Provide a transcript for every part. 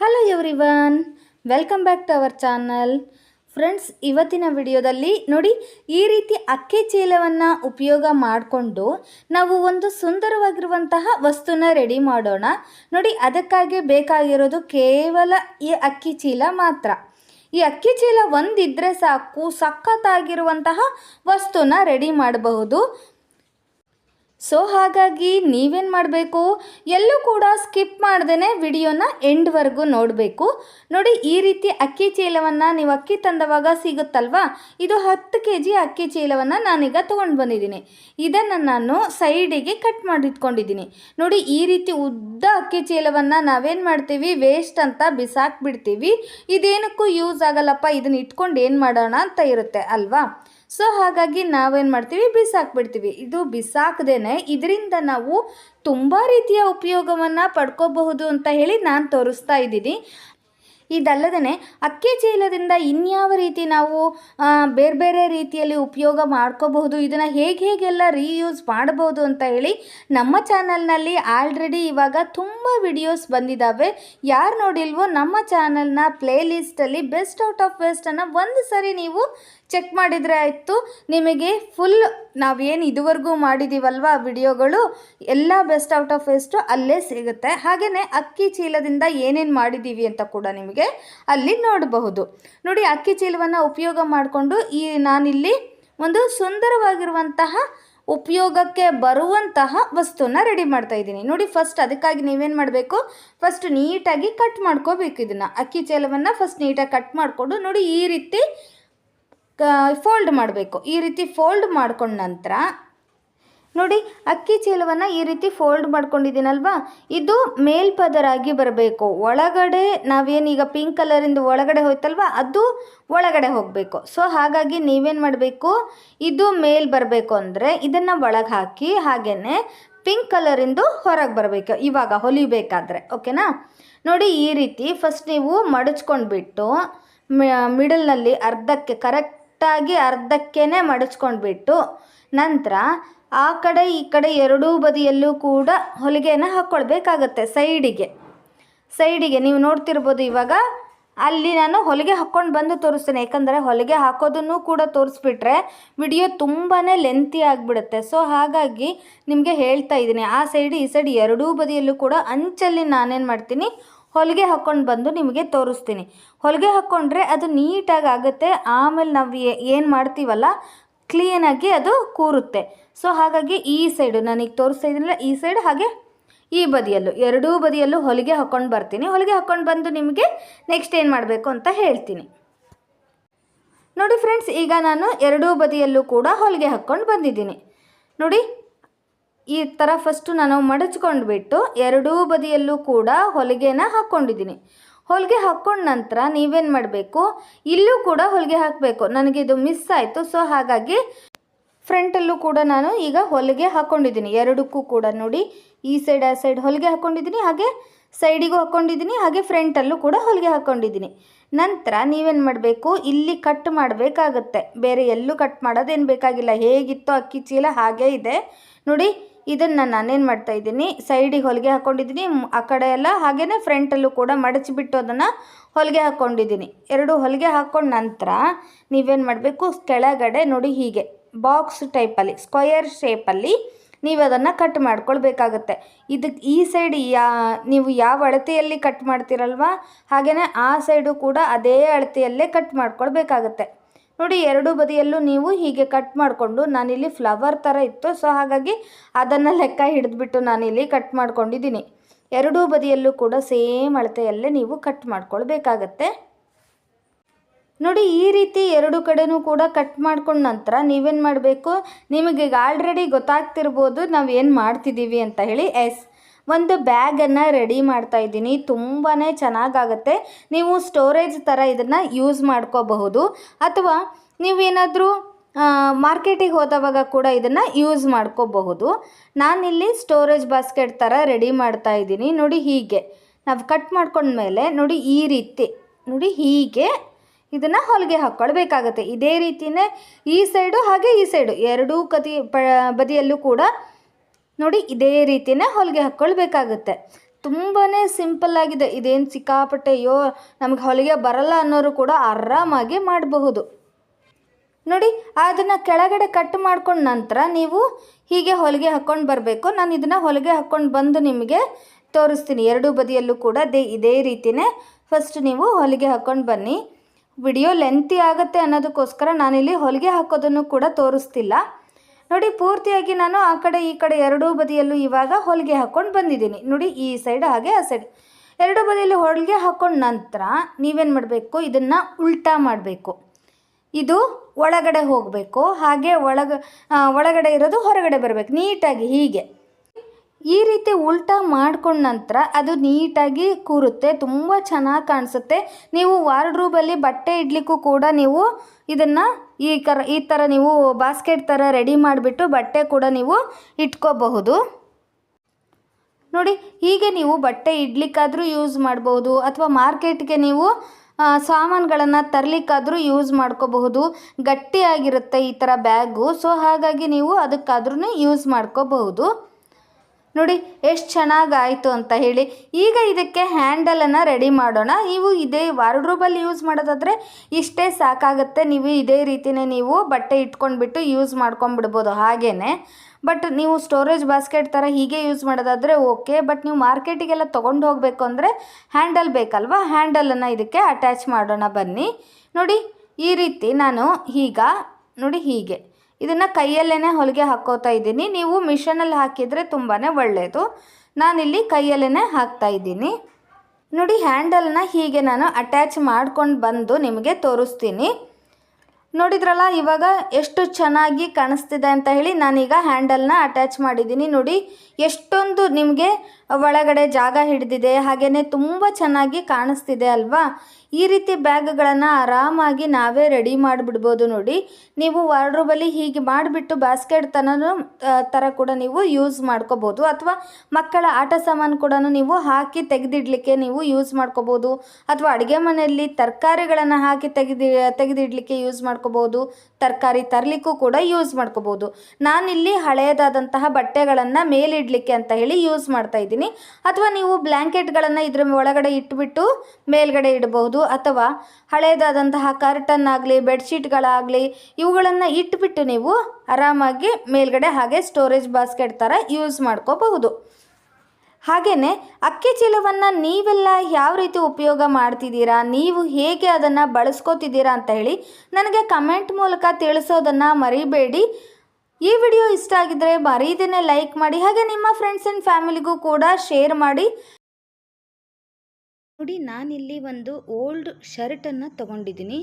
Hello everyone welcome back to our channel friends ಇವತ್ತಿನ ವಿಡಿಯೋದಲ್ಲಿ ನೋಡಿ, ಈ ರೀತಿ ಅಕ್ಕಿ ಚೀಲವನ್ನು ಉಪಯೋಗ ಮಾಡಿಕೊಂಡು ನಾವು ಒಂದು ಸುಂದರವಾಗಿರುವಂತಹ ವಸ್ತುನ ರೆಡಿ ಮಾಡೋಣ. ನೋಡಿ, ಅದಕ್ಕಾಗಿ ಬೇಕಾಗಿರೋದು ಕೇವಲ ಈ ಅಕ್ಕಿ ಚೀಲ ಮಾತ್ರ. ಈ ಅಕ್ಕಿ ಚೀಲ ಒಂದಿದ್ರೆ ಸಾಕು, ಸಖತ್ತಾಗಿರುವಂತಹ ವಸ್ತುನ ರೆಡಿ ಮಾಡಬಹುದು. ಸೊ ಹಾಗಾಗಿ ನೀವೇನು ಮಾಡಬೇಕು? ಎಲ್ಲೂ ಕೂಡ ಸ್ಕಿಪ್ ಮಾಡ್ದೇ ವಿಡಿಯೋನ ಎಂಡ್ವರೆಗೂ ನೋಡಬೇಕು. ನೋಡಿ, ಈ ರೀತಿ ಅಕ್ಕಿ ಚೀಲವನ್ನು ನೀವು ಅಕ್ಕಿ ತಂದವಾಗ ಸಿಗುತ್ತಲ್ವಾ? ಇದು ಹತ್ತು ಕೆ ಜಿ ಅಕ್ಕಿ ಚೀಲವನ್ನು ನಾನೀಗ ತೊಗೊಂಡು ಬಂದಿದ್ದೀನಿ. ಇದನ್ನು ನಾನು ಸೈಡಿಗೆ ಕಟ್ ಮಾಡಿಟ್ಕೊಂಡಿದ್ದೀನಿ. ನೋಡಿ, ಈ ರೀತಿ ಉದ್ದ ಅಕ್ಕಿ ಚೀಲವನ್ನು ನಾವೇನು ಮಾಡ್ತೀವಿ? ವೇಸ್ಟ್ ಅಂತ ಬಿಸಾಕ್ಬಿಡ್ತೀವಿ. ಇದೇನಕ್ಕೂ ಯೂಸ್ ಆಗಲ್ಲಪ್ಪ, ಇದನ್ನ ಇಟ್ಕೊಂಡು ಏನು ಮಾಡೋಣ ಅಂತ ಇರುತ್ತೆ, ಅಲ್ವಾ? ಸೊ ಹಾಗಾಗಿ ನಾವೇನು ಮಾಡ್ತೀವಿ? ಬಿಸಾಕ್ಬಿಡ್ತೀವಿ. ಇದು ಬಿಸಾಕದೇನೆ ಇದರಿಂದ ನಾವು ತುಂಬ ರೀತಿಯ ಉಪಯೋಗವನ್ನು ಪಡ್ಕೋಬಹುದು ಅಂತ ಹೇಳಿ ನಾನು ತೋರಿಸ್ತಾ ಇದ್ದೀನಿ. ಇದಲ್ಲದೇ ಅಕ್ಕಿ ಚೀಲದಿಂದ ಇನ್ಯಾವ ರೀತಿ ನಾವು ಬೇರೆ ಬೇರೆ ರೀತಿಯಲ್ಲಿ ಉಪಯೋಗ ಮಾಡ್ಕೋಬಹುದು, ಇದನ್ನು ಹೇಗೆ ಹೇಗೆಲ್ಲ ರೀಯೂಸ್ ಮಾಡಬಹುದು ಅಂತ ಹೇಳಿ ನಮ್ಮ ಚಾನಲ್ನಲ್ಲಿ ಆಲ್ರೆಡಿ ಇವಾಗ ತುಂಬ ವಿಡಿಯೋಸ್ ಬಂದಿದ್ದಾವೆ ಯಾರು ನೋಡಿಲ್ವೋ ನಮ್ಮ ಚಾನಲ್ನ ಪ್ಲೇಲಿಸ್ಟಲ್ಲಿ ಬೆಸ್ಟ್ ಔಟ್ ಆಫ್ ವೆಸ್ಟನ್ನು ಒಂದು ಸರಿ ನೀವು ಚೆಕ್ ಮಾಡಿದರೆ ಆಯಿತು. ನಿಮಗೆ ಫುಲ್ ನಾವೇನು ಇದುವರೆಗೂ ಮಾಡಿದ್ದೀವಲ್ವ ವಿಡಿಯೋಗಳು, ಎಲ್ಲ ಬೆಸ್ಟ್ ಔಟ್ ಆಫ್ ವೇಸ್ಟು ಅಲ್ಲೇ ಸಿಗುತ್ತೆ. ಹಾಗೆಯೇ ಅಕ್ಕಿ ಚೀಲದಿಂದ ಏನೇನು ಮಾಡಿದ್ದೀವಿ ಅಂತ ಕೂಡ ನಿಮಗೆ ಅಲ್ಲಿ ನೋಡಬಹುದು. ನೋಡಿ, ಅಕ್ಕಿ ಚೀಲವನ್ನು ಉಪಯೋಗ ಮಾಡಿಕೊಂಡು ಈ ನಾನಿಲ್ಲಿ ಒಂದು ಸುಂದರವಾಗಿರುವಂತಹ ಉಪಯೋಗಕ್ಕೆ ಬರುವಂತಹ ವಸ್ತುನ ರೆಡಿ ಮಾಡ್ತಾ ಇದ್ದೀನಿ. ನೋಡಿ ಫಸ್ಟ್ ಅದಕ್ಕಾಗಿ ನೀವೇನು ಮಾಡಬೇಕು? ಫಸ್ಟ್ ನೀಟಾಗಿ ಕಟ್ ಮಾಡ್ಕೋಬೇಕು ಇದನ್ನು. ಅಕ್ಕಿ ಚೇಲವನ್ನು ಫಸ್ಟ್ ನೀಟಾಗಿ ಕಟ್ ಮಾಡಿಕೊಂಡು ನೋಡಿ, ಈ ರೀತಿ ಫೋಲ್ಡ್ ಮಾಡಬೇಕು. ಈ ರೀತಿ ಫೋಲ್ಡ್ ಮಾಡ್ಕೊಂಡ ನಂತರ, ನೋಡಿ, ಅಕ್ಕಿ ಚೀಲವನ್ನು ಈ ರೀತಿ ಫೋಲ್ಡ್ ಮಾಡ್ಕೊಂಡಿದ್ದೀನಲ್ವಾ? ಇದು ಮೇಲ್ಪದರಾಗಿ ಬರಬೇಕು. ಒಳಗಡೆ ನಾವೇನೀಗ ಪಿಂಕ್ ಕಲರಿಂದ ಒಳಗಡೆ ಹೋಯ್ತಲ್ವಾ? ಅದು ಒಳಗಡೆ ಹೋಗಬೇಕು. ಸೊ ಹಾಗಾಗಿ ನೀವೇನು ಮಾಡಬೇಕು? ಇದು ಮೇಲ್ ಬರಬೇಕು ಅಂದರೆ ಇದನ್ನು ಒಳಗೆ ಹಾಕಿ ಹಾಗೇ ಪಿಂಕ್ ಕಲರಿಂದು ಹೊರಗೆ ಬರಬೇಕು. ಇವಾಗ ಹೊಲಿಬೇಕಾದ್ರೆ, ಓಕೆನಾ? ನೋಡಿ, ಈ ರೀತಿ ಫಸ್ಟ್ ನೀವು ಮಡಚ್ಕೊಂಡ್ಬಿಟ್ಟು ಮಿಡಲ್ನಲ್ಲಿ ಅರ್ಧಕ್ಕೆ ಕರೆಕ್ಟಾಗಿ ಅರ್ಧಕ್ಕೇ ಮಡಚ್ಕೊಂಡ್ಬಿಟ್ಟು ನಂತರ ಆ ಕಡೆ ಈ ಕಡೆ ಎರಡೂ ಬದಿಯಲ್ಲೂ ಕೂಡ ಹೊಲಿಗೆಯನ್ನು ಹಾಕ್ಕೊಳ್ಬೇಕಾಗತ್ತೆ ಸೈಡಿಗೆ. ಸೈಡಿಗೆ ನೀವು ನೋಡ್ತಿರ್ಬೋದು ಇವಾಗ ಅಲ್ಲಿ ನಾನು ಹೊಲಿಗೆ ಹಾಕ್ಕೊಂಡು ಬಂದು ತೋರಿಸ್ತೇನೆ. ಯಾಕಂದರೆ ಹೊಲಿಗೆ ಹಾಕೋದನ್ನು ಕೂಡ ತೋರಿಸ್ಬಿಟ್ರೆ ವಿಡಿಯೋ ತುಂಬಾ ಲೆಂತಿ ಆಗಿಬಿಡುತ್ತೆ. ಸೊ ಹಾಗಾಗಿ ನಿಮಗೆ ಹೇಳ್ತಾ ಇದ್ದೀನಿ. ಆ ಸೈಡ್ ಈ ಸೈಡ್ ಎರಡೂ ಬದಿಯಲ್ಲೂ ಕೂಡ ಅಂಚಲ್ಲಿ ನಾನೇನು ಮಾಡ್ತೀನಿ? ಹೊಲಿಗೆ ಹಾಕ್ಕೊಂಡು ಬಂದು ನಿಮಗೆ ತೋರಿಸ್ತೀನಿ. ಹೊಲಿಗೆ ಹಾಕ್ಕೊಂಡ್ರೆ ಅದು ನೀಟಾಗಿ ಆಗುತ್ತೆ. ಆಮೇಲೆ ನಾವು ಏನು ಮಾಡ್ತೀವಲ್ಲ ಕ್ಲೀನಾಗಿ ಅದು ಕೂರುತ್ತೆ. ಸೊ ಹಾಗಾಗಿ ಈ ಸೈಡು ನಾನೀಗ ತೋರಿಸ್ತಾ ಇದ್ದೀನಲ್ಲ, ಈ ಸೈಡ್ ಹಾಗೆ ಈ ಬದಿಯಲ್ಲೂ, ಎರಡೂ ಬದಿಯಲ್ಲೂ ಹೊಲಿಗೆ ಹಾಕ್ಕೊಂಡು ಬರ್ತೀನಿ. ಹೊಲಿಗೆ ಹಾಕ್ಕೊಂಡು ಬಂದು ನಿಮಗೆ ನೆಕ್ಸ್ಟ್ ಏನು ಮಾಡಬೇಕು ಅಂತ ಹೇಳ್ತೀನಿ. ನೋಡಿ ಫ್ರೆಂಡ್ಸ್ ಈಗ ನಾನು ಎರಡೂ ಬದಿಯಲ್ಲೂ ಕೂಡ ಹೊಲಿಗೆ ಹಾಕ್ಕೊಂಡು ಬಂದಿದ್ದೀನಿ. ನೋಡಿ ಈ ಥರ ಫಸ್ಟು ನಾನು ಮಡಚ್ಕೊಂಡ್ಬಿಟ್ಟು ಎರಡೂ ಬದಿಯಲ್ಲೂ ಕೂಡ ಹೊಲಿಗೆನ ಹಾಕ್ಕೊಂಡಿದ್ದೀನಿ. ಹೊಲಿಗೆ ಹಾಕ್ಕೊಂಡ ನಂತರ ನೀವೇನು ಮಾಡಬೇಕು? ಇಲ್ಲೂ ಕೂಡ ಹೊಲಿಗೆ ಹಾಕಬೇಕು. ನನಗೆ ಇದು ಮಿಸ್ ಆಯಿತು. ಸೊ ಹಾಗಾಗಿ ಫ್ರಂಟಲ್ಲೂ ಕೂಡ ನಾನು ಈಗ ಹೊಲಿಗೆ ಹಾಕ್ಕೊಂಡಿದ್ದೀನಿ. ಎರಡಕ್ಕೂ ಕೂಡ ನೋಡಿ, ಈ ಸೈಡ್ ಆ ಸೈಡ್ ಹೊಲಿಗೆ ಹಾಕ್ಕೊಂಡಿದ್ದೀನಿ. ಹಾಗೆ ಸೈಡಿಗೂ ಹಾಕ್ಕೊಂಡಿದ್ದೀನಿ. ಹಾಗೆ ಫ್ರಂಟಲ್ಲೂ ಕೂಡ ಹೊಲಿಗೆ ಹಾಕ್ಕೊಂಡಿದ್ದೀನಿ. ನಂತರ ನೀವೇನು ಮಾಡಬೇಕು? ಇಲ್ಲಿ ಕಟ್ ಮಾಡಬೇಕಾಗತ್ತೆ. ಬೇರೆ ಎಲ್ಲೂ ಕಟ್ ಮಾಡೋದೇನು ಬೇಕಾಗಿಲ್ಲ. ಹೇಗಿತ್ತೋ ಅಕ್ಕಿ ಚೀಲ ಹಾಗೇ ಇದೆ. ನೋಡಿ ಇದನ್ನು ನಾನೇನು ಮಾಡ್ತಾ ಇದ್ದೀನಿ ಸೈಡಿಗೆ ಹೊಲಿಗೆ ಹಾಕ್ಕೊಂಡಿದ್ದೀನಿ ಆ ಕಡೆ ಎಲ್ಲ ಹಾಗೆಯೇ ಫ್ರಂಟಲ್ಲೂ ಕೂಡ ಮಡಚಿಬಿಟ್ಟು ಅದನ್ನು ಹೊಲಿಗೆ ಹಾಕ್ಕೊಂಡಿದ್ದೀನಿ ಎರಡು ಹೊಲಿಗೆ ಹಾಕ್ಕೊಂಡ ನಂತರ ನೀವೇನು ಮಾಡಬೇಕು, ಕೆಳಗಡೆ ನೋಡಿ ಹೀಗೆ ಬಾಕ್ಸ್ ಟೈಪಲ್ಲಿ ಸ್ಕ್ವಯರ್ ಶೇಪಲ್ಲಿ ನೀವು ಅದನ್ನು ಕಟ್ ಮಾಡ್ಕೊಳ್ಬೇಕಾಗತ್ತೆ. ಇದಕ್ಕೆ ಈ ಸೈಡ್ ಯಾ, ನೀವು ಯಾವ ಅಳತೆಯಲ್ಲಿ ಕಟ್ ಮಾಡ್ತೀರಲ್ವ ಹಾಗೆಯೇ ಆ ಸೈಡು ಕೂಡ ಅದೇ ಅಳತೆಯಲ್ಲೇ ಕಟ್ ಮಾಡ್ಕೊಳ್ಬೇಕಾಗತ್ತೆ. ನೋಡಿ, ಎರಡು ಬದಿಯಲ್ಲೂ ನೀವು ಹೀಗೆ ಕಟ್ ಮಾಡಿಕೊಂಡು ನಾನಿಲ್ಲಿ ಫ್ಲವರ್ ಥರ ಇತ್ತು. ಸೊ ಹಾಗಾಗಿ ಅದನ್ನು ಲೆಕ್ಕ ಹಿಡಿದ್ಬಿಟ್ಟು ನಾನಿಲ್ಲಿ ಕಟ್ ಮಾಡ್ಕೊಂಡಿದ್ದೀನಿ. ಎರಡೂ ಬದಿಯಲ್ಲೂ ಕೂಡ ಸೇಮ್ ಅಳತೆಯಲ್ಲೇ ನೀವು ಕಟ್ ಮಾಡ್ಕೊಳ್ಬೇಕಾಗತ್ತೆ. ನೋಡಿ, ಈ ರೀತಿ ಎರಡು ಕಡೆನೂ ಕೂಡ ಕಟ್ ಮಾಡ್ಕೊಂಡ ನಂತರ ನೀವೇನು ಮಾಡಬೇಕು? ನಿಮಗೆ ಈಗ ಆಲ್ರೆಡಿ ಗೊತ್ತಾಗ್ತಿರ್ಬೋದು, ನಾವು ಏನು ಮಾಡ್ತಿದ್ದೀವಿ ಅಂತ ಹೇಳಿ. ಎಸ್ ಒಂದು ಬ್ಯಾಗನ್ನು ರೆಡಿ ಮಾಡ್ತಾ ಇದ್ದೀನಿ. ತುಂಬಾ ಚೆನ್ನಾಗಾಗತ್ತೆ. ನೀವು ಸ್ಟೋರೇಜ್ ಥರ ಇದನ್ನು ಯೂಸ್ ಮಾಡ್ಕೋಬಹುದು. ಅಥವಾ ನೀವೇನಾದರೂ ಮಾರ್ಕೆಟಿಗೆ ಹೋದವಾಗ ಕೂಡ ಇದನ್ನು ಯೂಸ್ ಮಾಡ್ಕೋಬಹುದು. ನಾನಿಲ್ಲಿ ಸ್ಟೋರೇಜ್ ಬಾಸ್ಕೆಟ್ ಥರ ರೆಡಿ ಮಾಡ್ತಾ ಇದ್ದೀನಿ. ನೋಡಿ ಹೀಗೆ. ನಾವು ಕಟ್ ಮಾಡ್ಕೊಂಡ್ಮೇಲೆ ನೋಡಿ ಈ ರೀತಿ, ನೋಡಿ ಹೀಗೆ ಇದನ್ನು ಹೊಲಿಗೆ ಹಾಕ್ಕೊಳ್ಬೇಕಾಗತ್ತೆ ಇದೇ ರೀತಿಯೇ ಈ ಸೈಡು ಹಾಗೆ ಈ ಸೈಡು. ಎರಡೂ ಕದಿ ಬದಿಯಲ್ಲೂ ಕೂಡ ನೋಡಿ, ಇದೇ ರೀತಿಯೇ ಹೊಲಿಗೆ ಹಾಕ್ಕೊಳ್ಬೇಕಾಗುತ್ತೆ ತುಂಬಾ ಸಿಂಪಲ್ ಆಗಿದೆ. ಇದೇನು ಸಿಕ್ಕಾಪಟ್ಟೆಯೋ ನಮ್ಗೆ ಹೊಲಿಗೆ ಬರಲ್ಲ ಅನ್ನೋರು ಕೂಡ ಆರಾಮಾಗಿ ಮಾಡಬಹುದು. ನೋಡಿ, ಅದನ್ನು ಕೆಳಗಡೆ ಕಟ್ ಮಾಡ್ಕೊಂಡ ನಂತರ ನೀವು ಹೀಗೆ ಹೊಲಿಗೆ ಹಾಕ್ಕೊಂಡು ಬರಬೇಕು. ನಾನು ಇದನ್ನು ಹೊಲಿಗೆ ಹಾಕ್ಕೊಂಡು ಬಂದು ನಿಮಗೆ ತೋರಿಸ್ತೀನಿ. ಎರಡೂ ಬದಿಯಲ್ಲೂ ಕೂಡ ದೇ, ಇದೇ ರೀತಿಯೇ ಫಸ್ಟ್ ನೀವು ಹೊಲಿಗೆ ಹಾಕ್ಕೊಂಡು ಬನ್ನಿ. ವಿಡಿಯೋ ಲೆಂತಿ ಆಗುತ್ತೆ ಅನ್ನೋದಕ್ಕೋಸ್ಕರ ನಾನಿಲ್ಲಿ ಹೊಲಿಗೆ ಹಾಕೋದನ್ನು ಕೂಡ ತೋರಿಸ್ತಿಲ್ಲ. ನೋಡಿ, ಪೂರ್ತಿಯಾಗಿ ನಾನು ಆ ಕಡೆ, ಈ ಕಡೆ ಎರಡೂ ಬದಿಯಲ್ಲೂ ಇವಾಗ ಹೊಲಿಗೆ ಹಾಕ್ಕೊಂಡು ಬಂದಿದ್ದೀನಿ. ನೋಡಿ, ಈ ಸೈಡ್ ಹಾಗೆ, ಆ ಸೈಡ್ ಎರಡೂ ಬದಿಯಲ್ಲಿ ಹೊಲಿಗೆ ಹಾಕ್ಕೊಂಡ ನಂತರ ನೀವೇನು ಮಾಡಬೇಕು? ಇದನ್ನು ಉಲ್ಟಾ ಮಾಡಬೇಕು. ಇದು ಒಳಗಡೆ ಹೋಗಬೇಕು. ಹಾಗೆ ಒಳಗ ಒಳಗಡೆ ಇರೋದು ಹೊರಗಡೆ ಬರಬೇಕು. ನೀಟಾಗಿ, ಹೀಗೆ. ಈ ರೀತಿ ಉಲ್ಟಾ ಮಾಡ್ಕೊಂಡ ನಂತರ ಅದು ನೀಟಾಗಿ ಕೂರುತ್ತೆ. ತುಂಬ ಚೆನ್ನಾಗಿ ಕಾಣಿಸುತ್ತೆ. ನೀವು ವಾರ್ಡ್ರೂಬಲ್ಲಿ ಬಟ್ಟೆ ಇಡ್ಲಿಕ್ಕೂ ಕೂಡ ನೀವು ಇದನ್ನು ಈ ಕರ, ಈ ಥರ ನೀವು ಬಾಸ್ಕೆಟ್ ಥರ ರೆಡಿ ಮಾಡಿಬಿಟ್ಟು ಬಟ್ಟೆ ಕೂಡ ನೀವು ಇಟ್ಕೋಬಹುದು. ನೋಡಿ, ಹೀಗೆ ನೀವು ಬಟ್ಟೆ ಇಡ್ಲಿಕ್ಕಾದರೂ ಯೂಸ್ ಮಾಡ್ಬೋದು, ಅಥವಾ ಮಾರ್ಕೆಟ್ಗೆ ನೀವು ಸಾಮಾನುಗಳನ್ನು ತರಲಿಕ್ಕಾದರೂ ಯೂಸ್ ಮಾಡ್ಕೋಬಹುದು. ಗಟ್ಟಿಯಾಗಿರುತ್ತೆ ಈ ಥರ ಬ್ಯಾಗು ಸೊ ಹಾಗಾಗಿ ನೀವು ಅದಕ್ಕಾದ್ರೂ ಯೂಸ್ ಮಾಡ್ಕೋಬಹುದು. ನೋಡಿ, ಎಷ್ಟು ಚೆನ್ನಾಗಾಯಿತು ಅಂತ ಹೇಳಿ. ಈಗ ಇದಕ್ಕೆ ಹ್ಯಾಂಡಲನ್ನು ರೆಡಿ ಮಾಡೋಣ. ನೀವು ಇದೇ ವಾರ್ಡ್ರೂಬಲ್ಲಿ ಯೂಸ್ ಮಾಡೋದಾದರೆ ಇಷ್ಟೇ ಸಾಕಾಗುತ್ತೆ. ನೀವು ಇದೇ ರೀತಿಯೇ ನೀವು ಬಟ್ಟೆ ಇಟ್ಕೊಂಡ್ಬಿಟ್ಟು ಯೂಸ್ ಮಾಡ್ಕೊಂಡ್ಬಿಡ್ಬೋದು ಹಾಗೇ ಬಟ್ ನೀವು ಸ್ಟೋರೇಜ್ ಬಾಸ್ಕೆಟ್ ಥರ ಹೀಗೆ ಯೂಸ್ ಮಾಡೋದಾದರೆ ಓಕೆ ಬಟ್ ನೀವು ಮಾರ್ಕೆಟಿಗೆಲ್ಲ ತೊಗೊಂಡು ಹೋಗಬೇಕು ಅಂದರೆ ಹ್ಯಾಂಡಲ್ ಬೇಕಲ್ವಾ? ಹ್ಯಾಂಡಲನ್ನು ಇದಕ್ಕೆ ಅಟ್ಯಾಚ್ ಮಾಡೋಣ ಬನ್ನಿ. ನೋಡಿ, ಈ ರೀತಿ ನಾನು ಈಗ, ನೋಡಿ ಹೀಗೆ. ಇದನ್ನು ಕೈಯಲ್ಲೇ ಹೊಲಿಗೆ ಹಾಕೋತಾ ಇದ್ದೀನಿ. ನೀವು ಮಿಷನಲ್ಲಿ ಹಾಕಿದರೆ ತುಂಬಾ ಒಳ್ಳೆಯದು ನಾನಿಲ್ಲಿ ಕೈಯಲ್ಲೇ ಹಾಕ್ತಾ ಇದ್ದೀನಿ. ನೋಡಿ, ಹ್ಯಾಂಡಲ್ನ ಹೀಗೆ ನಾನು ಅಟ್ಯಾಚ್ ಮಾಡ್ಕೊಂಡು ಬಂದು ನಿಮಗೆ ತೋರಿಸ್ತೀನಿ. ನೋಡಿದ್ರಲ್ಲ, ಇವಾಗ ಎಷ್ಟು ಚೆನ್ನಾಗಿ ಕಾಣಿಸ್ತಿದೆ ಅಂತ ಹೇಳಿ ನಾನೀಗ ಹ್ಯಾಂಡಲ್ನ ಅಟ್ಯಾಚ್ ಮಾಡಿದ್ದೀನಿ. ನೋಡಿ, ಎಷ್ಟೊಂದು ನಿಮಗೆ ಒಳಗಡೆ ಜಾಗ ಹಿಡಿದಿದೆ ಹಾಗೆಯೇ ತುಂಬ ಚೆನ್ನಾಗಿ ಕಾಣಿಸ್ತಿದೆ ಅಲ್ವಾ? ಈ ರೀತಿ ಬ್ಯಾಗ್ಗಳನ್ನು ಆರಾಮಾಗಿ ನಾವೇ ರೆಡಿ ಮಾಡಿಬಿಡ್ಬೋದು ನೋಡಿ. ನೀವು ವಾರ್ಡ್ರೋಬಲ್ಲಿ ಹೀಗೆ ಮಾಡಿಬಿಟ್ಟು ಬಾಸ್ಕೆಟ್ ತನೂ ಥರ ಕೂಡ ನೀವು ಯೂಸ್ ಮಾಡ್ಕೋಬೋದು. ಅಥವಾ ಮಕ್ಕಳ ಆಟ ಸಾಮಾನು ಕೂಡ ನೀವು ಹಾಕಿ ತೆಗೆದಿಡಲಿಕ್ಕೆ ನೀವು ಯೂಸ್ ಮಾಡ್ಕೋಬೋದು. ಅಥವಾ ಅಡುಗೆ ಮನೆಯಲ್ಲಿ ತರಕಾರಿಗಳನ್ನು ಹಾಕಿ ತೆಗೆದಿ, ತೆಗೆದಿಡಲಿಕ್ಕೆ ಯೂಸ್ ಮಾಡ್ಕೋಬೋದು. ತರಕಾರಿ ತರಲಿಕ್ಕೂ ಕೂಡ ಯೂಸ್ ಮಾಡ್ಕೋಬೋದು. ನಾನಿಲ್ಲಿ ಹಳೆಯದಾದಂತಹ ಬಟ್ಟೆಗಳನ್ನು ಮೇಲಿಡಲಿಕ್ಕೆ ಅಂತ ಹೇಳಿ ಯೂಸ್ ಮಾಡ್ತಾ ಅಥವಾ ನೀವು ಬ್ಲ್ಯಾಂಕೆಟ್ಗಳನ್ನು ಇದ್ರ ಒಳಗಡೆ ಇಟ್ಬಿಟ್ಟು ಮೇಲ್ಗಡೆ ಇಡಬಹುದು. ಅಥವಾ ಹಳೆಯದಾದಂತಹ ಕರ್ಟನ್ ಆಗಲಿ ಬೆಡ್ಶೀಟ್ಗಳಾಗಲಿ, ಇವುಗಳನ್ನು ಇಟ್ಬಿಟ್ಟು ನೀವು ಆರಾಮಾಗಿ ಮೇಲ್ಗಡೆ ಹಾಗೆ ಸ್ಟೋರೇಜ್ ಬಾಸ್ಕೆಟ್ ಥರ ಯೂಸ್ ಮಾಡ್ಕೋಬಹುದು. ಹಾಗೆಯೇ ಅಕ್ಕಿ ಚೀಲವನ್ನು ನೀವೆಲ್ಲ ಯಾವ ರೀತಿ ಉಪಯೋಗ ಮಾಡ್ತಿದ್ದೀರಾ, ನೀವು ಹೇಗೆ ಅದನ್ನು ಬಳಸ್ಕೋತಿದ್ದೀರಾ ಅಂತ ಹೇಳಿ ನನಗೆ ಕಮೆಂಟ್ ಮೂಲಕ ತಿಳಿಸೋದನ್ನು ಮರಿಬೇಡಿ. ಈ ವಿಡಿಯೋ ಇಷ್ಟ ಆಗಿದ್ರೆ ಬರೀದೇನೆ ಲೈಕ್ ಮಾಡಿ, ಹಾಗೆ ನಿಮ್ಮ ಫ್ರೆಂಡ್ಸ್ ಆ್ಯಂಡ್ ಫ್ಯಾಮಿಲಿಗೂ ಕೂಡ ಶೇರ್ ಮಾಡಿ. ನೋಡಿ, ನಾನಿಲ್ಲಿ ಒಂದು ಓಲ್ಡ್ ಶರ್ಟನ್ನು ತಗೊಂಡಿದ್ದೀನಿ.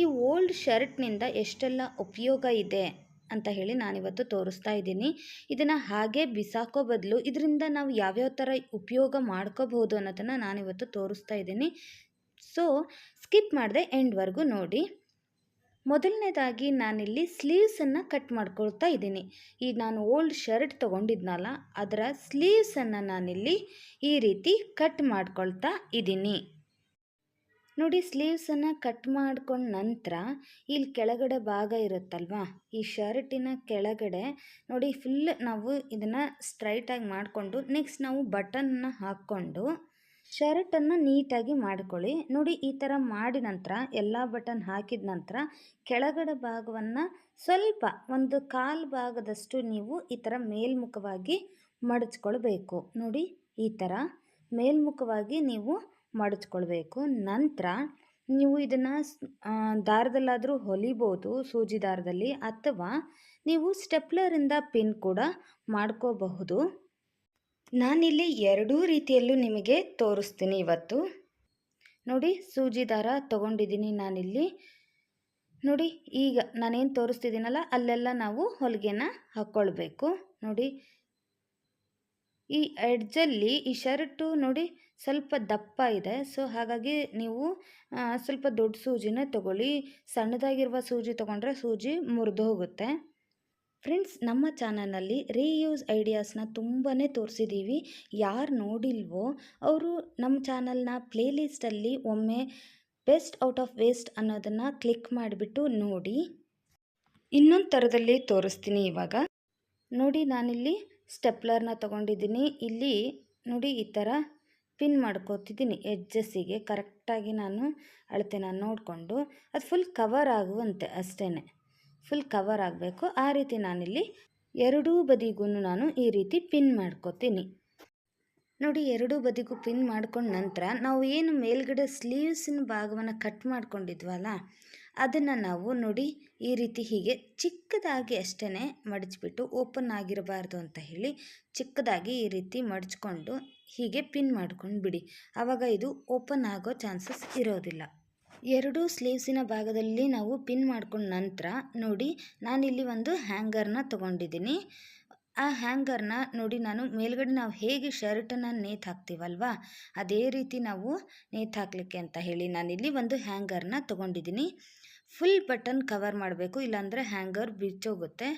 ಈ ಓಲ್ಡ್ ಶರ್ಟ್ನಿಂದ ಎಷ್ಟೆಲ್ಲ ಉಪಯೋಗ ಇದೆ ಅಂತ ಹೇಳಿ ನಾನಿವತ್ತು ತೋರಿಸ್ತಾ ಇದ್ದೀನಿ. ಇದನ್ನು ಹಾಗೆ ಬಿಸಾಕೋ ಬದಲು ಇದರಿಂದ ನಾವು ಯಾವ್ಯಾವ ಥರ ಉಪಯೋಗ ಮಾಡ್ಕೋಬಹುದು ಅನ್ನೋದನ್ನು ನಾನಿವತ್ತು ತೋರಿಸ್ತಾ ಇದ್ದೀನಿ. ಸೊ ಸ್ಕಿಪ್ ಮಾಡಿದೆ ಎಂಡ್ವರೆಗೂ ನೋಡಿ. ಮೊದಲನೇದಾಗಿ ನಾನಿಲ್ಲಿ ಸ್ಲೀವ್ಸನ್ನು ಕಟ್ ಮಾಡ್ಕೊಳ್ತಾ ಇದ್ದೀನಿ. ಈ ನಾನು ಓಲ್ಡ್ ಶರ್ಟ್ ತೊಗೊಂಡಿದ್ನಲ್ಲ, ಅದರ ಸ್ಲೀವ್ಸನ್ನು ನಾನಿಲ್ಲಿ ಈ ರೀತಿ ಕಟ್ ಮಾಡ್ಕೊಳ್ತಾ ಇದ್ದೀನಿ. ನೋಡಿ ಸ್ಲೀವ್ಸನ್ನು ಕಟ್ ಮಾಡ್ಕೊಂಡ ನಂತರ ಇಲ್ಲಿ ಕೆಳಗಡೆ ಭಾಗ ಇರುತ್ತಲ್ವಾ? ಈ ಶರ್ಟಿನ ಕೆಳಗಡೆ ನೋಡಿ ಫುಲ್ ನಾವು ಇದನ್ನು ಸ್ಟ್ರೈಟಾಗಿ ಮಾಡಿಕೊಂಡು ನೆಕ್ಸ್ಟ್ ನಾವು ಬಟನ್ನ ಹಾಕ್ಕೊಂಡು ಶರ್ಟನ್ನು ನೀಟಾಗಿ ಮಾಡ್ಕೊಳ್ಳಿ. ನೋಡಿ, ಈ ಥರ ಮಾಡಿ ನಂತರ, ಎಲ್ಲ ಬಟನ್ ಹಾಕಿದ ನಂತರ, ಕೆಳಗಡೆ ಭಾಗವನ್ನು ಸ್ವಲ್ಪ ಒಂದು ಕಾಲು ಭಾಗದಷ್ಟು ನೀವು ಈ ಥರ ಮೇಲ್ಮುಖವಾಗಿ ಮಡಚ್ಕೊಳ್ಬೇಕು. ನೋಡಿ, ಈ ಥರ ಮೇಲ್ಮುಖವಾಗಿ ನೀವು ಮಡಚ್ಕೊಳ್ಬೇಕು. ನಂತರ ನೀವು ಇದನ್ನು ದಾರದಲ್ಲಾದರೂ ಹೊಲಿಬೋದು ಸೂಜಿ ದಾರದಲ್ಲಿ ಅಥವಾ ನೀವು ಸ್ಟೆಪ್ಲರಿಂದ ಪಿನ್ ಕೂಡ ಮಾಡ್ಕೋಬಹುದು. ನಾನಿಲ್ಲಿ ಎರಡೂ ರೀತಿಯಲ್ಲೂ ನಿಮಗೆ ತೋರಿಸ್ತೀನಿ ಇವತ್ತು. ನೋಡಿ ಸೂಜಿ ದಾರ ತೊಗೊಂಡಿದ್ದೀನಿ ನಾನಿಲ್ಲಿ. ನೋಡಿ, ಈಗ ನಾನೇನು ತೋರಿಸ್ತಿದ್ದೀನಲ್ಲ, ಅಲ್ಲೆಲ್ಲ ನಾವು ಹೊಲಿಗೆನ ಹಾಕ್ಕೊಳ್ಬೇಕು ನೋಡಿ, ಈ ಎಡ್ಜಲ್ಲಿ ಈ ಶರ್ಟು ನೋಡಿ ಸ್ವಲ್ಪ ದಪ್ಪ ಇದೆ. ಸೊ, ಹಾಗಾಗಿ ನೀವು ಸ್ವಲ್ಪ ದೊಡ್ಡ ಸೂಜಿನೇ ತಗೊಳ್ಳಿ. ಸಣ್ಣದಾಗಿರುವ ಸೂಜಿ ತೊಗೊಂಡ್ರೆ ಸೂಜಿ ಮುರಿದು ಹೋಗುತ್ತೆ ಫ್ರೆಂಡ್ಸ್ ನಮ್ಮ ಚಾನಲಲ್ಲಿ ರೀಯೂಸ್ ಐಡಿಯಾಸ್ನ ತುಂಬಾ ತೋರಿಸಿದ್ದೀವಿ ಯಾರು ನೋಡಿಲ್ವೋ, ಅವರು ನಮ್ಮ ಚಾನಲ್ನ ಪ್ಲೇಲಿಸ್ಟಲ್ಲಿ ಒಮ್ಮೆ ಬೆಸ್ಟ್ ಔಟ್ ಆಫ್ ವೇಸ್ಟ್ ಅನ್ನೋದನ್ನು ಕ್ಲಿಕ್ ಮಾಡಿಬಿಟ್ಟು ನೋಡಿ. ಇನ್ನೊಂದು ಥರದಲ್ಲಿ ತೋರಿಸ್ತೀನಿ ಇವಾಗ. ನೋಡಿ, ನಾನಿಲ್ಲಿ ಸ್ಟೆಪ್ಲರ್ನ ತೊಗೊಂಡಿದ್ದೀನಿ. ಇಲ್ಲಿ ನೋಡಿ, ಈ ಥರ ಪಿನ್ ಮಾಡ್ಕೋತಿದ್ದೀನಿ. ಎಡ್ಜಸ್ಸಿಗೆ ಕರೆಕ್ಟಾಗಿ ನಾನು ಅಳತೆನ ನೋಡಿಕೊಂಡು. ಅದು ಫುಲ್ ಕವರ್ ಆಗುವಂತೆ ಅಷ್ಟೇ ಫುಲ್ ಕವರ್ ಆಗಬೇಕು. ಆ ರೀತಿ ನಾನಿಲ್ಲಿ ಎರಡೂ ಬದಿಗೂ ನಾನು ಈ ರೀತಿ ಪಿನ್ ಮಾಡ್ಕೋತೀನಿ. ನೋಡಿ, ಎರಡೂ ಬದಿಗೂ ಪಿನ್ ಮಾಡ್ಕೊಂಡ ನಂತರ ನಾವು ಏನು ಮೇಲ್ಗಡೆ ಸ್ಲೀವ್ಸಿನ ಭಾಗವನ್ನು ಕಟ್ ಮಾಡ್ಕೊಂಡಿದ್ವಲ್ಲ, ಅದನ್ನು ನಾವು ನೋಡಿ ಈ ರೀತಿ ಹೀಗೆ ಚಿಕ್ಕದಾಗಿ ಅಷ್ಟೇ ಮಡಚಿಬಿಟ್ಟು ಓಪನ್ ಆಗಿರಬಾರ್ದು ಅಂತ ಹೇಳಿ ಚಿಕ್ಕದಾಗಿ ಈ ರೀತಿ ಮಡಚ್ಕೊಂಡು ಹೀಗೆ ಪಿನ್ ಮಾಡ್ಕೊಂಡು ಬಿಡಿ ಆವಾಗ ಇದು ಓಪನ್ ಆಗೋ ಚಾನ್ಸಸ್ ಇರೋದಿಲ್ಲ. ಎರಡೂ ಸ್ಲೀವ್ಸಿನ ಭಾಗದಲ್ಲಿ ನಾವು ಪಿನ್ ಮಾಡ್ಕೊಂಡ ನಂತರ ನೋಡಿ, ನಾನಿಲ್ಲಿ ಒಂದು ಹ್ಯಾಂಗರ್ನ ತೊಗೊಂಡಿದ್ದೀನಿ. ಆ ಹ್ಯಾಂಗರ್ನ ನೋಡಿ, ನಾನು ಮೇಲ್ಗಡೆ ನಾವು ಹೇಗೆ ಶರ್ಟನ್ನು ನೇತು ಹಾಕ್ತೀವಲ್ವಾ? ಅದೇ ರೀತಿ ನಾವು ನೇತು ಹಾಕಲಿಕ್ಕೆ ಅಂತ ಹೇಳಿ ನಾನಿಲ್ಲಿ ಒಂದು ಹ್ಯಾಂಗರ್ನ ತೊಗೊಂಡಿದ್ದೀನಿ. ಫುಲ್ ಬಟನ್ ಕವರ್ ಮಾಡಬೇಕು, ಇಲ್ಲಾಂದರೆ ಹ್ಯಾಂಗರ್ ಬಿಚ್ಚೋಗುತ್ತೆ.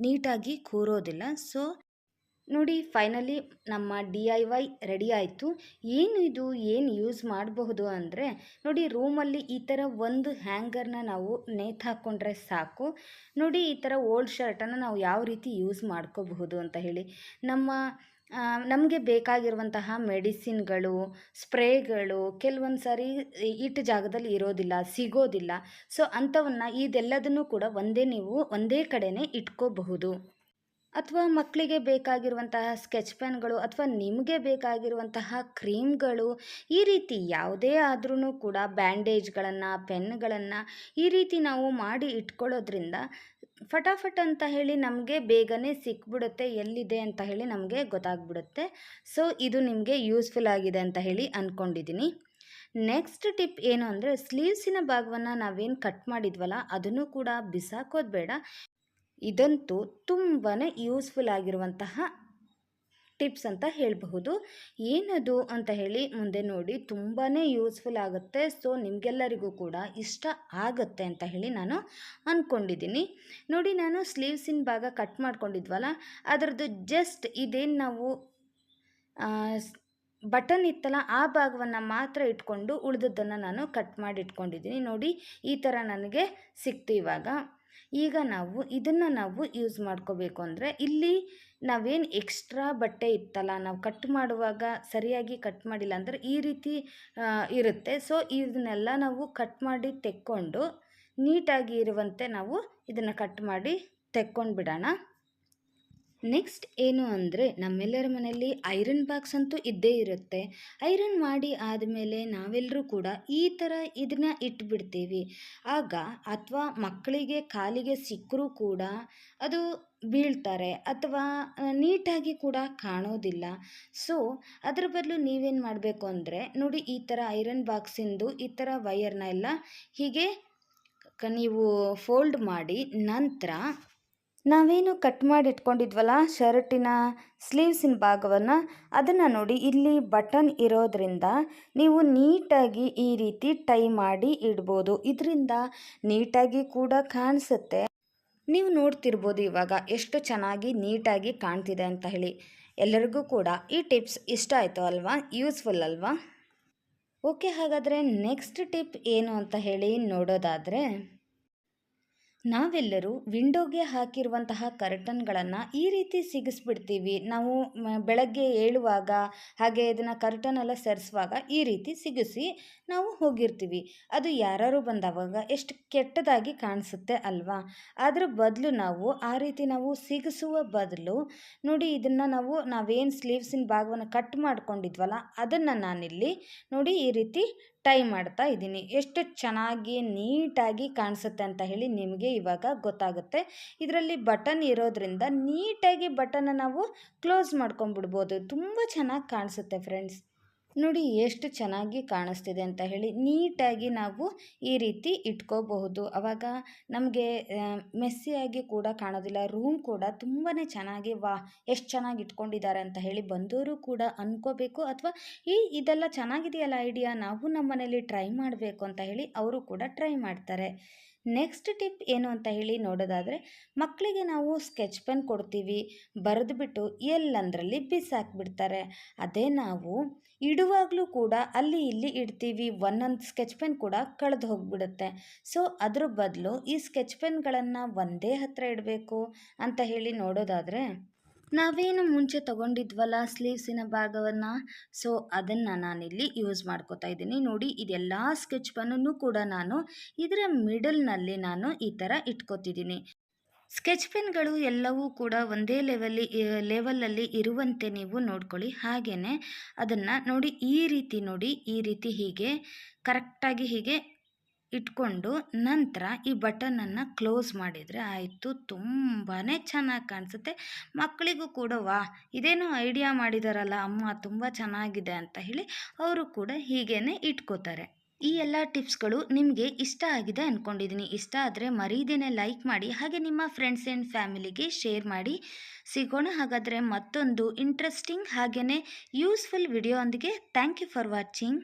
ನೀಟಾಗಿ ಕೂರೋದಿಲ್ಲ. ಸೊ ನೋಡಿ ಫೈನಲಿ ನಮ್ಮ ಡಿ ಐ ವೈ ರೆಡಿ ಆಯಿತು. ಏನು ಇದು? ಏನು ಯೂಸ್ ಮಾಡಬಹುದು ಅಂದರೆ, ನೋಡಿ ರೂಮಲ್ಲಿ ಈ ಥರ ಒಂದು ಹ್ಯಾಂಗರ್ನ ನಾವು ನೇತು ಹಾಕ್ಕೊಂಡ್ರೆ ಸಾಕು. ನೋಡಿ, ಈ ಥರ ಓಲ್ಡ್ ಶರ್ಟನ್ನು ನಾವು ಯಾವ ರೀತಿ ಯೂಸ್ ಮಾಡ್ಕೋಬಹುದು ಅಂತ ಹೇಳಿ. ನಮ್ಮ ನಮಗೆ ಬೇಕಾಗಿರುವಂತಹ ಮೆಡಿಸಿನ್ಗಳು ಸ್ಪ್ರೇಗಳು ಕೆಲವೊಂದು ಸಾರಿ ಇಟ್ಟು ಜಾಗದಲ್ಲಿ ಇರೋದಿಲ್ಲ, ಸಿಗೋದಿಲ್ಲ. ಸೊ ಅಂಥವನ್ನು ಇದೆಲ್ಲದನ್ನು ಕೂಡ ಒಂದೇ ನೀವು ಒಂದೇ ಕಡೆನೇ ಇಟ್ಕೋಬಹುದು. ಅಥವಾ ಮಕ್ಕಳಿಗೆ ಬೇಕಾಗಿರುವಂತಹ ಸ್ಕೆಚ್ ಪೆನ್ಗಳು ಅಥವಾ ನಿಮಗೆ ಬೇಕಾಗಿರುವಂತಹ ಕ್ರೀಮ್ಗಳು, ಈ ರೀತಿ ಯಾವುದೇ ಆದ್ರೂ ಕೂಡ ಬ್ಯಾಂಡೇಜ್ಗಳನ್ನು, ಪೆನ್ಗಳನ್ನು ಈ ರೀತಿ ನಾವು ಮಾಡಿ ಇಟ್ಕೊಳ್ಳೋದ್ರಿಂದ ಫಟಾಫಟ್ ಅಂತ ಹೇಳಿ ನಮಗೆ ಬೇಗನೆ ಸಿಕ್ಬಿಡುತ್ತೆ, ಎಲ್ಲಿದೆ ಅಂತ ಹೇಳಿ ನಮಗೆ ಗೊತ್ತಾಗ್ಬಿಡುತ್ತೆ. ಸೊ, ಇದು ನಿಮಗೆ ಯೂಸ್ಫುಲ್ ಆಗಿದೆ ಅಂತ ಹೇಳಿ ಅಂದ್ಕೊಂಡಿದ್ದೀನಿ ನೆಕ್ಸ್ಟ್ ಟಿಪ್ ಏನು ಅಂದರೆ, ಸ್ಲೀವ್ಸಿನ ಭಾಗವನ್ನು ನಾವೇನು ಕಟ್ ಮಾಡಿದ್ವಲ್ಲ, ಅದನ್ನು ಕೂಡ ಬಿಸಾಕೋದು ಬೇಡ. ಇದಂತೂ ತುಂಬಾ ಯೂಸ್ಫುಲ್ ಆಗಿರುವಂತಹ ಟಿಪ್ಸ್ ಅಂತ ಹೇಳಬಹುದು. ಏನದು ಅಂತ ಹೇಳಿ ಮುಂದೆ ನೋಡಿ ತುಂಬಾ ಯೂಸ್ಫುಲ್ ಆಗುತ್ತೆ. ಸೊ ನಿಮಗೆಲ್ಲರಿಗೂ ಕೂಡ ಇಷ್ಟ ಆಗುತ್ತೆ ಅಂತ ಹೇಳಿ ನಾನು ಅಂದ್ಕೊಂಡಿದ್ದೀನಿ ನೋಡಿ, ನಾನು ಸ್ಲೀವ್ಸಿನ ಭಾಗ ಕಟ್ ಮಾಡ್ಕೊಂಡಿದ್ವಲ್ಲ, ಅದರದ್ದು ಜಸ್ಟ್ ಇದೇನು ನಾವು ಬಟನ್ ಇತ್ತಲ್ಲ, ಆ ಭಾಗವನ್ನು ಮಾತ್ರ ಇಟ್ಕೊಂಡು ಉಳಿದದ್ದನ್ನು ನಾನು ಕಟ್ ಮಾಡಿ ಇಟ್ಕೊಂಡಿದ್ದೀನಿ ನೋಡಿ, ಈ ಥರ ನನಗೆ ಸಿಕ್ತು ಇವಾಗ. ಈಗ ನಾವು ಇದನ್ನು ನಾವು ಯೂಸ್ ಮಾಡ್ಕೋಬೇಕು ಅಂದರೆ ಇಲ್ಲಿ ನಾವೇನು ಎಕ್ಸ್ಟ್ರಾ ಬಟ್ಟೆ ಇತ್ತಲ್ಲ, ನಾವು ಕಟ್ ಮಾಡುವಾಗ ಸರಿಯಾಗಿ ಕಟ್ ಮಾಡಿಲ್ಲ ಅಂದರೆ ಈ ರೀತಿ ಇರುತ್ತೆ. ಸೊ ಇದನ್ನೆಲ್ಲ ನಾವು ಕಟ್ ಮಾಡಿ ತೆಕ್ಕೊಂಡು ನೀಟಾಗಿ ಇರುವಂತೆ ನಾವು ಇದನ್ನು ಕಟ್ ಮಾಡಿ ತೆಕ್ಕೊಂಡು ಬಿಡೋಣ. ನೆಕ್ಸ್ಟ್ ಏನು ಅಂದರೆ ನಮ್ಮೆಲ್ಲರ ಮನೆಯಲ್ಲಿ ಐರನ್ ಬಾಕ್ಸ್ ಅಂತೂ ಇದ್ದೇ ಇರುತ್ತೆ. ಐರನ್ ಮಾಡಿ ಆದಮೇಲೆ ನಾವೆಲ್ಲರೂ ಕೂಡ ಈ ಥರ ಇದನ್ನ ಇಟ್ಬಿಡ್ತೀವಿ. ಆಗ ಅಥವಾ ಮಕ್ಕಳಿಗೆ ಕಾಲಿಗೆ ಸಿಕ್ಕರೂ ಕೂಡ ಅದು ಬೀಳ್ತಾರೆ ಅಥವಾ ನೀಟಾಗಿ ಕೂಡ ಕಾಣೋದಿಲ್ಲ. ಸೊ ಅದರ ಬದಲು ನೀವೇನು ಮಾಡಬೇಕು ಅಂದರೆ ನೋಡಿ ಈ ಥರ ಐರನ್ ಬಾಕ್ಸಿಂದು ಈ ಥರ ವೈಯರ್ನ ಎಲ್ಲ ಹೀಗೆ ನೀವು ಫೋಲ್ಡ್ ಮಾಡಿ ನಂತರ ನಾವೇನು ಕಟ್ ಮಾಡಿ ಇಟ್ಕೊಂಡಿದ್ವಲ್ಲ ಶರ್ಟಿನ ಸ್ಲೀವ್ಸಿನ ಭಾಗವನ್ನು? ಅದನ್ನು ನೋಡಿ ಇಲ್ಲಿ ಬಟನ್ ಇರೋದ್ರಿಂದ ನೀವು ನೀಟಾಗಿ ಈ ರೀತಿ ಟೈ ಮಾಡಿ ಇಡ್ಬೋದು. ಇದರಿಂದ ನೀಟಾಗಿ ಕೂಡ ಕಾಣಿಸುತ್ತೆ. ನೀವು ನೋಡ್ತಿರ್ಬೋದು ಇವಾಗ ಎಷ್ಟು ಚೆನ್ನಾಗಿ ನೀಟಾಗಿ ಕಾಣ್ತಿದೆ ಅಂತ ಹೇಳಿ. ಎಲ್ಲರಿಗೂ ಕೂಡ ಈ ಟಿಪ್ಸ್ ಇಷ್ಟ ಆಯಿತು ಅಲ್ವಾ? ಯೂಸ್ಫುಲ್ ಅಲ್ವಾ? ಓಕೆ ಹಾಗಾದರೆ ನೆಕ್ಸ್ಟ್ ಟಿಪ್ ಏನು ಅಂತ ಹೇಳಿ ನೋಡೋದಾದರೆ ನಾವೆಲ್ಲರೂ ವಿಂಡೋಗೆ ಹಾಕಿರುವಂತಹ ಕರ್ಟನ್ಗಳನ್ನು ಈ ರೀತಿ ಸಿಗಿಸ್ಬಿಡ್ತೀವಿ. ನಾವು ಬೆಳಗ್ಗೆ ಏಳುವಾಗ ಹಾಗೆ ಇದನ್ನು ಕರ್ಟನ್ ಸರಿಸುವಾಗ ಈ ರೀತಿ ಸಿಗಿಸಿ ನಾವು ಹೋಗಿರ್ತೀವಿ. ಅದು ಯಾರು ಬಂದವಾಗ ಎಷ್ಟು ಕೆಟ್ಟದಾಗಿ ಕಾಣಿಸುತ್ತೆ ಅಲ್ವಾ? ಅದರ ಬದಲು ನಾವು ಆ ರೀತಿ ನಾವು ಸಿಗಿಸುವ ಬದಲು ನೋಡಿ ಇದನ್ನು ನಾವು ನಾವೇನು ಸ್ಲೀವ್ಸಿನ ಭಾಗವನ್ನು ಕಟ್ ಮಾಡ್ಕೊಂಡಿದ್ವಲ್ಲ, ಅದನ್ನು ನಾನಿಲ್ಲಿ ನೋಡಿ ಈ ರೀತಿ ಟೈ ಮಾಡ್ತಾ ಇದ್ದೀನಿ. ಎಷ್ಟು ಚೆನ್ನಾಗಿ, ನೀಟಾಗಿ ಕಾಣಿಸುತ್ತೆ ಅಂತ ಹೇಳಿ ನಿಮಗೆ ಇವಾಗ ಗೊತ್ತಾಗುತ್ತೆ. ಇದರಲ್ಲಿ ಬಟನ್ ಇರೋದ್ರಿಂದ ನೀಟಾಗಿ ಬಟನ್ನ ನಾವು ಕ್ಲೋಸ್ ಮಾಡ್ಕೊಂಡ್ಬಿಡ್ಬೋದು. ತುಂಬ ಚೆನ್ನಾಗಿ ಕಾಣಿಸುತ್ತೆ ಫ್ರೆಂಡ್ಸ್. ನೋಡಿ ಎಷ್ಟು ಚೆನ್ನಾಗಿ ಕಾಣಿಸ್ತಿದೆ ಅಂತ ಹೇಳಿ ನೀಟಾಗಿ ನಾವು ಈ ರೀತಿ ಇಟ್ಕೋಬಹುದು. ಅವಾಗ ನಮಗೆ ಮೆಸ್ಸಿಯಾಗಿ ಕೂಡ ಕಾಣೋದಿಲ್ಲ ರೂಮ್ ಕೂಡ ತುಂಬಾ ಚೆನ್ನಾಗಿ ವಾ ಎಷ್ಟು ಚೆನ್ನಾಗಿ ಇಟ್ಕೊಂಡಿದ್ದಾರೆ ಅಂತ ಹೇಳಿ ಬಂದವರು ಕೂಡ ಅಂದ್ಕೋಬೇಕು ಅಥವಾ ಈ ಇದೆಲ್ಲ ಚೆನ್ನಾಗಿದೆಯಲ್ಲ ಐಡಿಯಾ ನಾವು ನಮ್ಮ ಮನೆಯಲ್ಲಿ ಟ್ರೈ ಮಾಡಬೇಕು ಅಂತ ಹೇಳಿ ಅವರು ಕೂಡ ಟ್ರೈ ಮಾಡ್ತಾರೆ. ನೆಕ್ಸ್ಟ್ ಟಿಪ್ ಏನು ಅಂತ ಹೇಳಿ ನೋಡೋದಾದರೆ, ಮಕ್ಕಳಿಗೆ ನಾವು ಸ್ಕೆಚ್ ಪೆನ್ ಕೊಡ್ತೀವಿ, ಬರೆದ್ಬಿಟ್ಟು ಎಲ್ಲಂದರಲ್ಲಿ ಬಿಸಾಕ್ಬಿಡ್ತಾರೆ. ಅದೇ ನಾವು ಇಡುವಾಗಲೂ ಕೂಡ ಅಲ್ಲಿ ಇಲ್ಲಿ ಇಡ್ತೀವಿ. ಒಂದೊಂದು ಸ್ಕೆಚ್ ಪೆನ್ ಕೂಡ ಕಳೆದು ಹೋಗ್ಬಿಡುತ್ತೆ. ಸೊ ಅದ್ರ ಬದಲು ಈ ಸ್ಕೆಚ್ ಪೆನ್ಗಳನ್ನು ಒಂದೇ ಹತ್ತಿರ ಇಡಬೇಕು ಅಂತ ಹೇಳಿ ನೋಡೋದಾದರೆ, ನಾವೇನು ಮುಂಚೆ ತಗೊಂಡಿದ್ವಲ್ಲ ಸ್ಲೀವ್ಸಿನ ಭಾಗವನ್ನು? ಸೊ ಅದನ್ನು ನಾನಿಲ್ಲಿ ಯೂಸ್ ಮಾಡ್ಕೋತಾ ಇದ್ದೀನಿ. ನೋಡಿ, ಇದೆಲ್ಲ ಸ್ಕೆಚ್ ಪೆನ್ನು ಕೂಡ ನಾನು ಇದರ ಮಿಡಲ್ನಲ್ಲಿ ನಾನು ಈ ಥರ ಇಟ್ಕೋತಿದ್ದೀನಿ. ಸ್ಕೆಚ್ ಪೆನ್ಗಳು ಎಲ್ಲವೂ ಕೂಡ ಒಂದೇ ಲೆವೆಲ್ಲಿ ಲೆವೆಲಲ್ಲಿ ಇರುವಂತೆ ನೀವು ನೋಡ್ಕೊಳ್ಳಿ. ಹಾಗೆಯೇ ಅದನ್ನು ನೋಡಿ ಈ ರೀತಿ ನೋಡಿ, ಈ ರೀತಿ ಹೀಗೆ, ಕರೆಕ್ಟಾಗಿ ಹೀಗೆ ಇಟ್ಕೊಂಡು ನಂತರ ಈ ಬಟನನ್ನು ಕ್ಲೋಸ್ ಮಾಡಿದರೆ ಆಯಿತು. ತುಂಬಾ ಚೆನ್ನಾಗಿ ಕಾಣಿಸುತ್ತೆ. ಮಕ್ಕಳಿಗೂ ಕೂಡ ವಾ ಇದೇನೋ ಐಡಿಯಾ ಮಾಡಿದಾರಲ್ಲ, ಅಮ್ಮ ತುಂಬ ಚೆನ್ನಾಗಿದೆ ಅಂತ ಹೇಳಿ ಅವರು ಕೂಡ ಹೀಗೇ ಇಟ್ಕೋತಾರೆ. ಈ ಎಲ್ಲ ಟಿಪ್ಸ್ಗಳು ನಿಮಗೆ ಇಷ್ಟ ಆಗಿದೆ ಅಂದ್ಕೊಂಡಿದ್ದೀನಿ ಇಷ್ಟ ಆದರೆ ಮರೀದೇನೆ ಲೈಕ್ ಮಾಡಿ, ಹಾಗೆ ನಿಮ್ಮ ಫ್ರೆಂಡ್ಸ್ ಆ್ಯಂಡ್ ಫ್ಯಾಮಿಲಿಗೆ ಶೇರ್ ಮಾಡಿ. ಸಿಗೋಣ ಹಾಗಾದರೆ ಮತ್ತೊಂದು ಇಂಟ್ರೆಸ್ಟಿಂಗ್ ಹಾಗೆಯೇ ಯೂಸ್ಫುಲ್ ವಿಡಿಯೋ ಒಂದಿಗೆ. Thank you for watching.